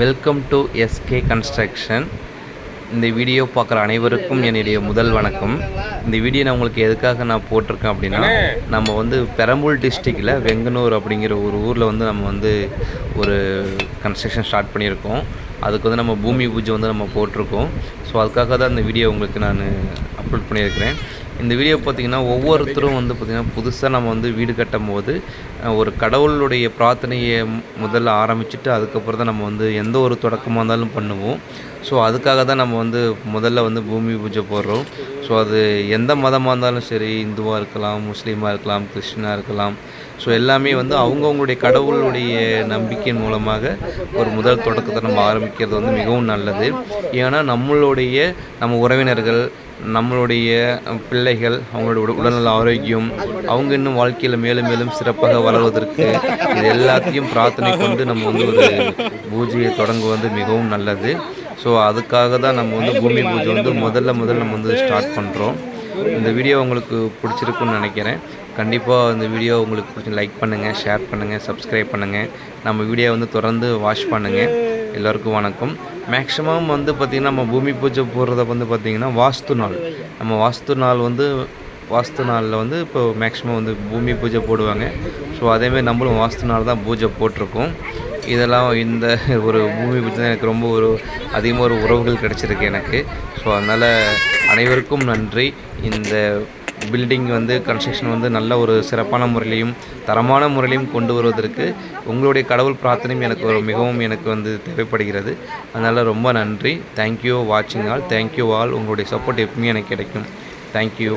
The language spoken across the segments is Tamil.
வெல்கம் டு எஸ்கே கன்ஸ்ட்ரக்ஷன் இந்த வீடியோ பார்க்குற அனைவருக்கும் என்னுடைய முதல் வணக்கம். இந்த வீடியோ நான் உங்களுக்கு எதுக்காக நான் போட்டிருக்கேன் அப்படின்னா நம்ம வந்து பெரம்பூர் டிஸ்ட்ரிக்டில் வெங்கனூர் அப்படிங்கிற ஒரு ஊரில் வந்து நம்ம வந்து ஒரு கன்ஸ்ட்ரக்ஷன் ஸ்டார்ட் பண்ணியிருக்கோம். அதுக்கு வந்து நம்ம பூமி பூஜை வந்து நம்ம போட்டிருக்கோம். ஸோ அதுக்காக தான் இந்த வீடியோ உங்களுக்கு நான் அப்லோட் பண்ணியிருக்கிறேன். இந்த வீடியோ பார்த்திங்கன்னா ஒவ்வொருத்தரும் வந்து பார்த்திங்கன்னா புதுசாக நம்ம வந்து வீடு கட்டும் போது ஒரு கடவுளுடைய பிரார்த்தனையை முதல்ல ஆரம்பிச்சுட்டு அதுக்கப்புறம் தான் நம்ம வந்து எந்த ஒரு தொடக்கமாக இருந்தாலும் பண்ணுவோம். ஸோ அதுக்காக தான் நம்ம வந்து முதல்ல வந்து பூமி பூஜை போடுறோம். ஸோ அது எந்த மதமாக இருந்தாலும் சரி இந்துவாக இருக்கலாம் முஸ்லீமாக இருக்கலாம் கிறிஸ்டினாக இருக்கலாம். ஸோ எல்லாமே வந்து அவங்கவுங்களுடைய கடவுளுடைய நம்பிக்கையின் மூலமாக ஒரு முதல் தொடக்கத்தை நம்ம ஆரம்பிக்கிறது வந்து மிகவும் நல்லது. ஏன்னா நம்மளுடைய நம்ம உறவினர்கள் நம்மளுடைய பிள்ளைகள் அவங்களுடைய உடல்நல ஆரோக்கியம் அவங்க இன்னும் வாழ்க்கையில் மேலும் மேலும் சிறப்பாக வளர்வதற்கு இது எல்லாத்தையும் பிரார்த்தனை கொண்டு நம்ம வந்து ஒரு பூஜையை தொடங்குவது மிகவும் நல்லது. ஸோ அதுக்காக தான் நம்ம வந்து பூமி பூஜை வந்து முதல்ல முதல்ல நம்ம வந்து ஸ்டார்ட் பண்ணுறோம் இந்த வீடியோ உங்களுக்கு பிடிச்சிருக்குன்னு நினைக்கிறேன். கண்டிப்பாக இந்த வீடியோ உங்களுக்கு பிடிச்சி லைக் பண்ணுங்கள் ஷேர் பண்ணுங்கள் சப்ஸ்கிரைப் பண்ணுங்கள் நம்ம வீடியோ வந்து தொடர்ந்து வாட்ச் பண்ணுங்கள் எல்லோருக்கும் வணக்கம். மேக்ஸிமம் வந்து பார்த்திங்கன்னா நம்ம பூமி பூஜை போடுறத வந்து பார்த்திங்கன்னா வாஸ்து நாள். நம்ம வாஸ்து நாள் வந்து வாஸ்து நாளில் வந்து இப்போ மேக்ஸிமம் வந்து பூமி பூஜை போடுவாங்க. ஸோ அதேமாதிரி நம்மளும் வாஸ்து நாள் தான் பூஜை போட்டிருக்கோம். இதெல்லாம் இந்த ஒரு பூமி பூஜை தான் எனக்கு ரொம்ப ஒரு அதிகமாக ஒரு உறவுகள் கிடச்சிருக்கு எனக்கு. ஸோ அதனால் அனைவருக்கும் நன்றி. இந்த பில்டிங் வந்து கன்ஸ்ட்ரக்ஷன் வந்து நல்ல ஒரு சிறப்பான முறையிலையும் தரமான முறையிலையும் கொண்டு வருவதற்கு உங்களுடைய கடவுள் பிரார்த்தனையும் எனக்கு ஒரு மிகவும் எனக்கு வந்து தேவைப்படுகிறது. அதனால் ரொம்ப நன்றி. தேங்க்யூ வாட்சிங் ஆல் தேங்க்யூ ஆல் உங்களுடைய சப்போர்ட் எப்பவுமே எனக்கு கிடைக்கும். தேங்க்யூ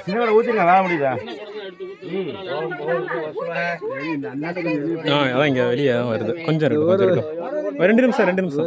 சின்னவரை ஊற்றிருங்க வேலை முடியுதா ஆ அதான் இங்கே வெளியே வருது. கொஞ்சம் இருக்கு கொஞ்சம் இருக்கும் ஒரு ரெண்டு நிமிஷம் ரெண்டு நிமிஷம்.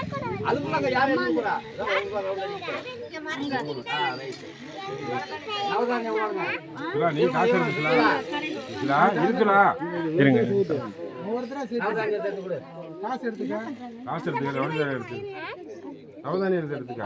நிமிஷம் பணம் எடுத்துட்டு நீ காசு எடுத்துக்கலாம் இருக்கலாம் இருங்க. காசு எடுத்துக்க. எவ்வளோ நேரம் எடுத்து. அவதானி எடுத்து எடுத்துக்கா.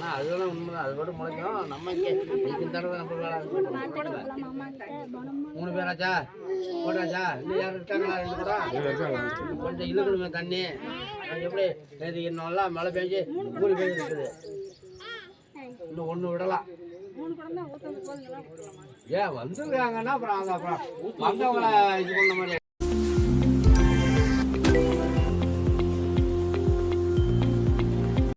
ஆனா அதுதான் உண்மைதான். அது கூட முளைக்கும். நம்ம இங்கே இந்த தடவை நம்ம. மூணு பேராச்சா போட்டாச்சா? இன்னும் யாரும் இருக்காங்களா? ரெண்டு கூட கொஞ்சம் இழுக்கணுமே தண்ணி. எப்படி? நேற்று நல்லா மழை பெஞ்சு கூலி பெஞ்சு இருக்குது. இன்னும் ஒன்று விடலாம் ஏன் வந்துருக்காங்கன்னா அப்புறம் அவங்க அப்புறம் வந்தவங்கள இது பண்ண மாதிரி